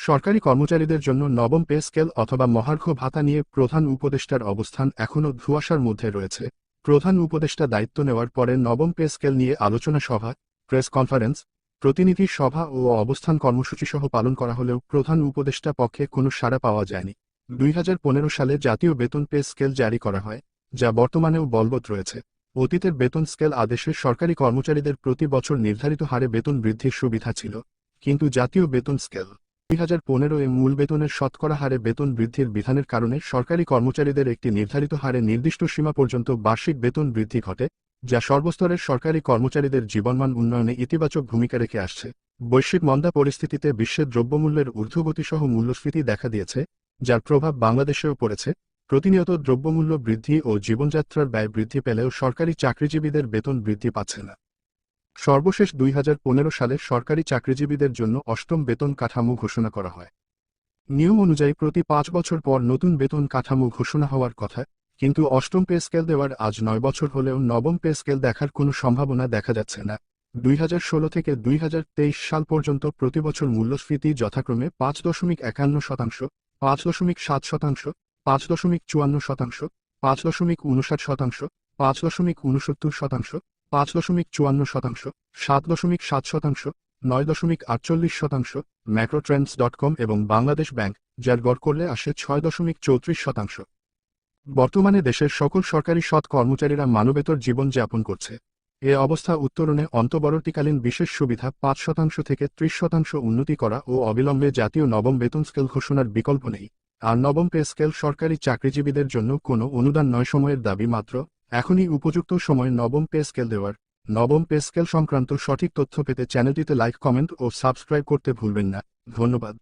সরকারি কর্মচারীদের জন্য নবম পে স্কেল অথবা মহার্ঘ ভাতা নিয়ে প্রধান উপদেষ্টার অবস্থান এখনও ধুয়াশার মধ্যে রয়েছে। প্রধান উপদেষ্টা দায়িত্ব নেওয়ার পরে নবম পে স্কেল নিয়ে আলোচনা সভা, প্রেস কনফারেন্স, প্রতিনিধি সভা ও অবস্থান কর্মসূচি সহ পালন করা হলেও প্রধান উপদেষ্টা পক্ষে কোনো সাড়া পাওয়া যায়নি। দুই হাজার পনেরো সালে জাতীয় বেতন পে স্কেল জারি করা হয়, যা বর্তমানেও বলবৎ রয়েছে। অতীতের বেতন স্কেল আদেশে সরকারি কর্মচারীদের প্রতি বছর নির্ধারিত হারে বেতন বৃদ্ধির সুবিধা ছিল, কিন্তু জাতীয় বেতন স্কেল দুই হাজার পনেরো এ মূল বেতনের শতকরা হারে বেতন বৃদ্ধির বিধানের কারণে সরকারি কর্মচারীদের একটি নির্ধারিত হারে নির্দিষ্ট সীমা পর্যন্ত বার্ষিক বেতন বৃদ্ধি ঘটে, যা সর্বস্তরের সরকারি কর্মচারীদের জীবনমান উন্নয়নে ইতিবাচক ভূমিকা রেখে আসছে। বৈশ্বিক মন্দা পরিস্থিতিতে বিশ্বের দ্রব্যমূল্যের ঊর্ধ্বগতিসহ মূল্যস্ফীতি দেখা দিয়েছে, যার প্রভাব বাংলাদেশেও পড়েছে। প্রতিনিয়ত দ্রব্যমূল্য বৃদ্ধি ও জীবনযাত্রার ব্যয় বৃদ্ধি পেলেও সরকারি চাকরিজীবীদের বেতন বৃদ্ধি পাচ্ছে না। সর্বশেষ দুই হাজার পনেরো সালে সরকারি চাকরিজীবীদের জন্য অষ্টম বেতন কাঠামো ঘোষণা করা হয়। নিয়ম অনুযায়ী প্রতি পাঁচ বছর পর নতুন বেতন কাঠামো ঘোষণা হওয়ার কথা, কিন্তু অষ্টম পে স্কেল দেওয়ার আজ নয় বছর হলেও নবম পে স্কেল দেখার কোনো সম্ভাবনা দেখা যাচ্ছে না। দুই হাজার ষোলো থেকে দুই হাজার তেইশ সাল পর্যন্ত প্রতি বছর মূল্যস্ফীতি যথাক্রমে পাঁচ দশমিক একান্ন শতাংশ, পাঁচ দশমিক সাত শতাংশ, পাঁচ দশমিক চুয়ান্ন শতাংশ, পাঁচ দশমিক উনষাট শতাংশ, পাঁচ দশমিক উনসত্তর শতাংশ পাঁচ দশমিক চুয়ান্ন শতাংশ, সাত দশমিক সাত শতাংশ, নয় দশমিক আটচল্লিশ শতাংশ ম্যাক্রোট্রেন্ডস ডট কম এবং বাংলাদেশ ব্যাংক, যার গড় করলে আসে ছয় দশমিক চৌত্রিশ শতাংশ। বর্তমানে দেশের সকল সরকারি সৎ কর্মচারীরা মানবেতর জীবন যাপন করছে। এ অবস্থা উত্তরণে অন্তবর্তীকালীন বিশেষ সুবিধা পাঁচ শতাংশ থেকে ত্রিশ শতাংশ উন্নতি করা ও অবিলম্বে জাতীয় নবম বেতন স্কেল ঘোষণার বিকল্প নেই। আর নবম পে স্কেল সরকারি চাকরিজীবীদের জন্য কোনো অনুদান নয় সময়ের দাবি মাত্র এখনই উপযুক্ত সময় নবম পে স্কেল দেওয়ার নবম পে স্কেল সংক্রান্ত সঠিক তথ্য পেতে চ্যানেলটিতে লাইক, কমেন্ট ও সাবস্ক্রাইব করতে ভুলবেন না। ধন্যবাদ।